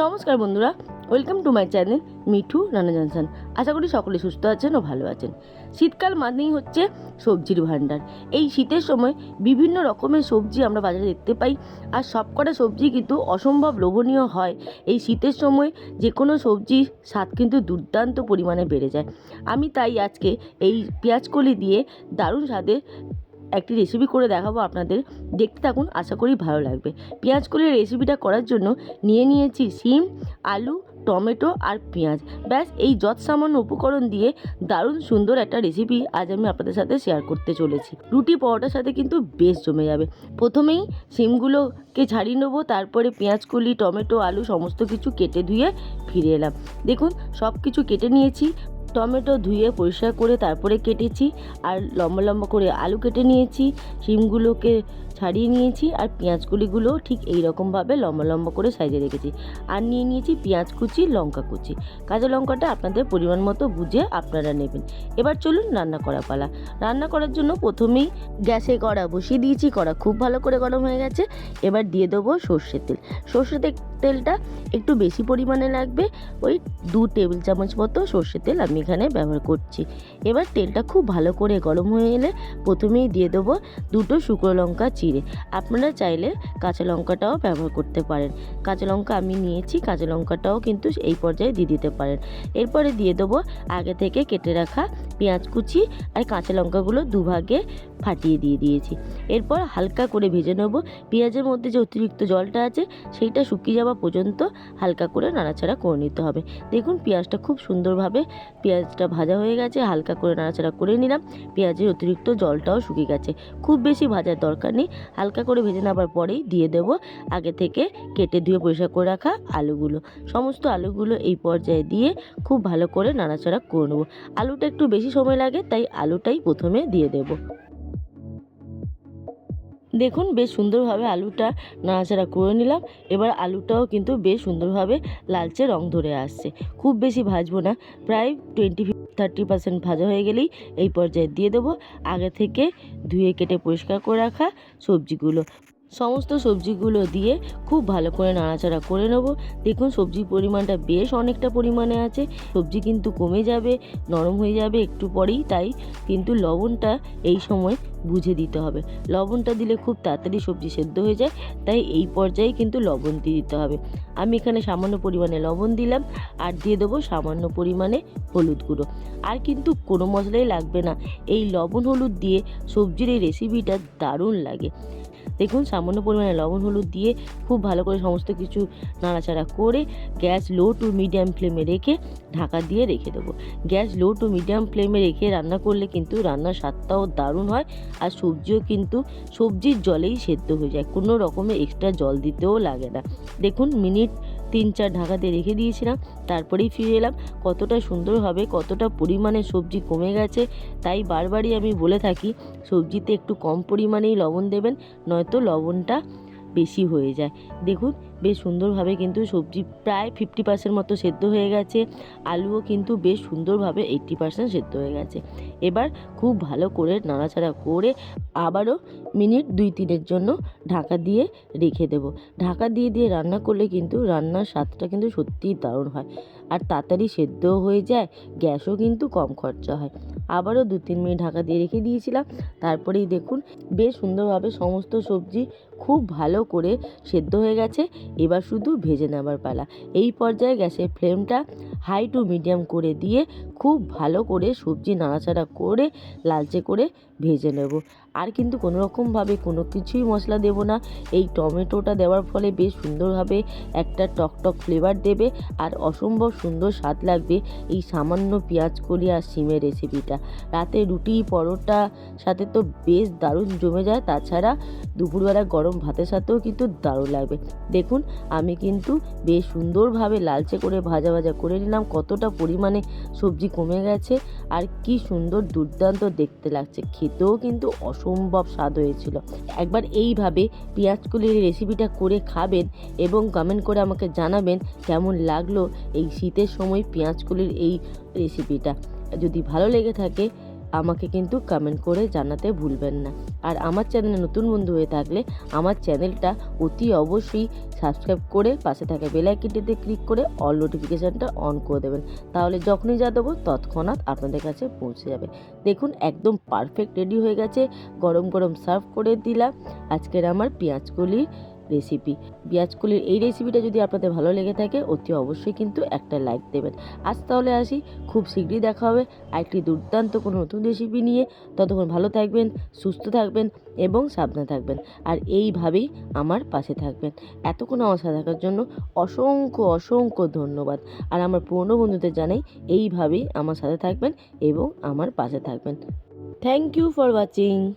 নমস্কার বন্ধুরা welcome to my channel Mithu Rana Johnson. আশা করি সকলে সুস্থ আছেন ও ভালো আছেন। শীতকাল মানেই হচ্ছে সবজির ভাণ্ডার। এই শীতের সময় বিভিন্ন রকমের সবজি আমরা বাজারে দেখতে পাই, আর সবকটা সবজি কিন্তু অসম্ভব লোভনীয় হয়। এই শীতের সময় যে কোনো সবজির স্বাদ কিন্তু দুর্দান্ত পরিমাণে বেড়ে যায়। আমি তাই আজকে এই পেঁয়াজকলি দিয়ে দারুণ স্বাদের একটি রেসিপি করে দেখাবো আপনাদের। দেখতে থাকুন, আশা করি ভালো লাগবে। পেঁয়াজ কলির রেসিপিটা করার জন্য নিয়ে নিয়েছি শিম, আলু, টমেটো আর পেঁয়াজ। ব্যাস, এই যৎ সামান্য উপকরণ দিয়ে দারুণ সুন্দর একটা রেসিপি আজ আমি আপনাদের সাথে শেয়ার করতে চলেছি। রুটি পরোটার সাথে কিন্তু বেশ জমে যাবে। প্রথমেই শিমগুলোকে ছাড়িয়ে নেব, তারপরে পেঁয়াজ কলি, টমেটো, আলু সমস্ত কিছু কেটে ধুয়ে ফিরে এলাম। দেখুন সব কিছু কেটে নিয়েছি। টমেটো ধুয়ে পরিষ্কার করে তারপরে কেটেছি আর লম্বা লম্বা করে আলু কেটে নিয়েছি শিমগুলোকে ছাড়িয়ে নিয়েছি আর পেঁয়াজগুলিগুলো ঠিক এই রকমভাবে লম্বা লম্বা করে সাইজে রেখেছি। আর নিয়ে নিয়েছি পেঁয়াজ কুচি, লঙ্কা কুচি। কাঁচা লঙ্কাটা আপনাদের পরিমাণ মতো বুঝে আপনারা নেবেন। এবার চলুন রান্না করা পালা। রান্না করার জন্য প্রথমেই গ্যাসে কড়া বসিয়ে দিয়েছি, কড়া খুব ভালো করে গরম হয়ে গেছে। এবার দিয়ে দেবো সর্ষের তেল। সর্ষের তেলটা একটু বেশি পরিমাণে লাগবে। ওই দু টেবিল চামচ মতো সর্ষের তেল আমি এখানে ব্যবহার করছি। এবার তেলটা খুব ভালো করে গরম হয়ে এলে প্রথমেই দিয়ে দেবো দুটো শুকনো লঙ্কা চিড়ে আপনারা চাইলে কাঁচা লঙ্কাটাও ব্যবহার করতে পারেন। কাঁচা লঙ্কা আমি নিয়েছি, কাঁচা লঙ্কাটাও কিন্তু এই পর্যায়ে দিয়ে দিতে পারেন। এরপরে দিয়ে দেবো আগে থেকে কেটে রাখা পেঁয়াজ কুচি আর কাঁচা লঙ্কাগুলো দুভাগে ফাটিয়ে দিয়ে দিয়েছি। এরপর হালকা করে ভেজে নেব। পেঁয়াজের মধ্যে যে অতিরিক্ত জলটা আছে, সেইটা শুকিয়ে যাওয়া পর্যন্ত হালকা করে নাড়াচাড়া করে নিতে হবে। দেখুন পেঁয়াজটা খুব সুন্দরভাবে পেঁয়াজটা ভাজা হয়ে গেছে, হালকা করে নাড়াচাড়া করে নিলাম। পেঁয়াজের অতিরিক্ত জলটাও শুকিয়ে গেছে। খুব বেশি ভাজার দরকার নেই, হালকা করে ভেজে নেওয়ার পরেই দিয়ে দেব আগে থেকে কেটে ধুয়ে পরিষ্কার করে রাখা আলুগুলো। সমস্ত আলুগুলো এই পর্যায়ে দিয়ে খুব ভালো করে নাড়াচাড়া করে নেব। আলুটা একটু বেশি সময় লাগে, তাই আলুটাই প্রথমে দিয়ে দেবো। দেখুন, বেশ সুন্দরভাবে আলুটা নাড়াচাড়া করে নিলাম। এবার আলুটাও কিন্তু বেশ সুন্দরভাবে লালচে রং ধরে আসছে। খুব বেশি ভাজবো না, প্রায় টোয়েন্টি থার্টি পার্সেন্ট ভাজা হয়ে গেলেই এই পর্যায়ে দিয়ে দেবো। আগে থেকে ধুয়ে কেটে পরিষ্কার করে রাখা সবজিগুলো। সমস্ত সবজিগুলো দিয়ে খুব ভালো করে নাড়াচাড়া করে নেব। দেখুন, সবজির পরিমাণটা বেশ অনেকটা পরিমাণে আছে। সবজি কিন্তু কমে যাবে, নরম হয়ে যাবে একটু পরেই, তাই কিন্তু লবণটা এই সময় বুঝে দিতে হবে। লবণটা দিলে খুব তাড়াতাড়ি সবজি সেদ্ধ হয়ে যায়, তাই এই পর্যায়ে কিন্তু লবণ দিয়ে দিতে হবে। আমি এখানে সামান্য পরিমাণে লবণ দিলাম, আর দিয়ে দেবো সামান্য পরিমাণে হলুদ গুঁড়ো। আর কিন্তু কোনো মশলাই লাগবে না। এই লবণ হলুদ দিয়ে সবজির এই রেসিপিটা দারুণ লাগে। দেখুন, সামান্য পরিমাণে লবণ, হলুদ দিয়ে খুব ভালো করে সমস্ত কিছু নাড়াচাড়া করে গ্যাস লো টু মিডিয়াম ফ্লেমে রেখে ঢাকা দিয়ে রেখে দেবো। গ্যাস লো টু মিডিয়াম ফ্লেমে রেখে রান্না করলে কিন্তু রান্নার স্বাদটাও দারুণ হয় আর সবজিও কিন্তু সবজির জলেই সেদ্ধ হয়ে যায়, কোনো রকমের এক্সট্রা জল দিতেও লাগে না। দেখুন, মিনিট তিন চার ঢাকাতে রেখে দিয়েছিলাম, তারপরেই ফিরে এলাম। কতটা সুন্দর হবে, কতটা পরিমাণে সবজি কমে গেছে, তাই বারবারই আমি বলে থাকি, সবজিতে একটু কম পরিমাণেই লবণ দেবেন, নয়তো লবণটা বেশি হয়ে যায়। দেখুন বেশ সুন্দরভাবে কিন্তু সবজি প্রায় ফিফটি পার্সেন্ট মতো সেদ্ধ হয়ে গেছে। আলুও কিন্তু বেশ সুন্দরভাবে এইট্টি পার্সেন্ট সেদ্ধ হয়ে গেছে। এবার খুব ভালো করে নাড়াচাড়া করে আবারও মিনিট দুই তিনের জন্য ঢাকা দিয়ে রেখে দেবো। ঢাকা দিয়ে দিয়ে রান্না করলে কিন্তু রান্নার স্বাদটা কিন্তু সত্যিই দারুণ হয়। আর তাড়াতাড়ি সেদ্ধও হয়ে যায়, গ্যাসও কিন্তু কম খরচা হয়। আবারও দু তিন মিনিট ঢাকা দিয়ে রেখে দিয়েছিলাম। তারপরেই দেখুন, বেশ সুন্দরভাবে সমস্ত সবজি খুব ভালো করে সেদ্ধ হয়ে গেছে। এবার শুধু ভেজে নেবার পালা। এই পর্যায়ে গ্যাসের ফ্লেমটা হাই টু মিডিয়াম করে দিয়ে খুব ভালো করে সবজি নাড়াচাড়া করে লালচে করে ভেজে নেব। আর কিন্তু কোনো রকমভাবে কোনো কিছুই মশলা দেব না। এই টমেটোটা দেওয়ার ফলে বেশ সুন্দরভাবে একটা টকটক ফ্লেভার দেবে আর অসম্ভব সুন্দর স্বাদ লাগবে এই সামান্য পেঁয়াজ কলি আর সিমের রেসিপিটা রাতে রুটি, পরোটা সাথে তো বেশ দারুণ জমে যায়, তাছাড়া দুপুরবেলা গরম ভাতের সাথেও কিন্তু দারুণ লাগবে। দেখুন, আমি কিন্তু বেশ সুন্দরভাবে লালচে করে ভাজা ভাজা করে নিলাম, কতটা পরিমাণে সবজি কমে গেছে আর কি সুন্দর দুর্দান্ত দেখতে লাগছে। খেতেও কিন্তু অসম্ভব স্বাদ হয়েছিল। একবার এইভাবে পেঁয়াজকলির রেসিপিটা করে খাবেন এবং কমেন্ট করে আমাকে জানাবেন কেমন লাগল এই শীতের সময় পেঁয়াজকলির এই রেসিপিটা যদি ভালো লেগে থাকে আমাকে কিন্তু কমেন্ট করে জানাতে ভুলবেন না। আর আমার চ্যানেলে নতুন বন্ধু হয়ে থাকলে আমার চ্যানেলটা অতি অবশ্যই সাবস্ক্রাইব করে পাশে থাকা বেল আইকনটিতে ক্লিক করে অল নোটিফিকেশানটা অন করে দেবেন। তাহলে যখনই যা দেবো তৎক্ষণাৎ আপনাদের কাছে পৌঁছে যাবে। দেখুন, একদম পারফেক্ট রেডি হয়ে গেছে। গরম গরম সার্ভ করে দিলাম। আজকের আমার পেঁয়াজকলির রেসিপি পেঁয়াজকলির এই রেসিপিটা যদি আপনাদের ভালো লেগে থাকে, অতি অবশ্যই কিন্তু একটা লাইক দেবেন। আজ তাহলে আসি। খুব শীঘ্রই দেখা হবে আরেকটি দুর্দান্ত কোনো নতুন রেসিপি নিয়ে। ততক্ষণ ভালো থাকবেন, সুস্থ থাকবেন এবং সাবধানে থাকবেন। আর এইভাবেই আমার পাশে থাকবেন। এতক্ষণ আমার সাথে থাকার জন্য অসংখ্য অসংখ্য ধন্যবাদ। আর আমার পুরনো বন্ধুদের জানাই, এইভাবেই আমার সাথে থাকবেন এবং আমার পাশে থাকবেন। Thank you for watching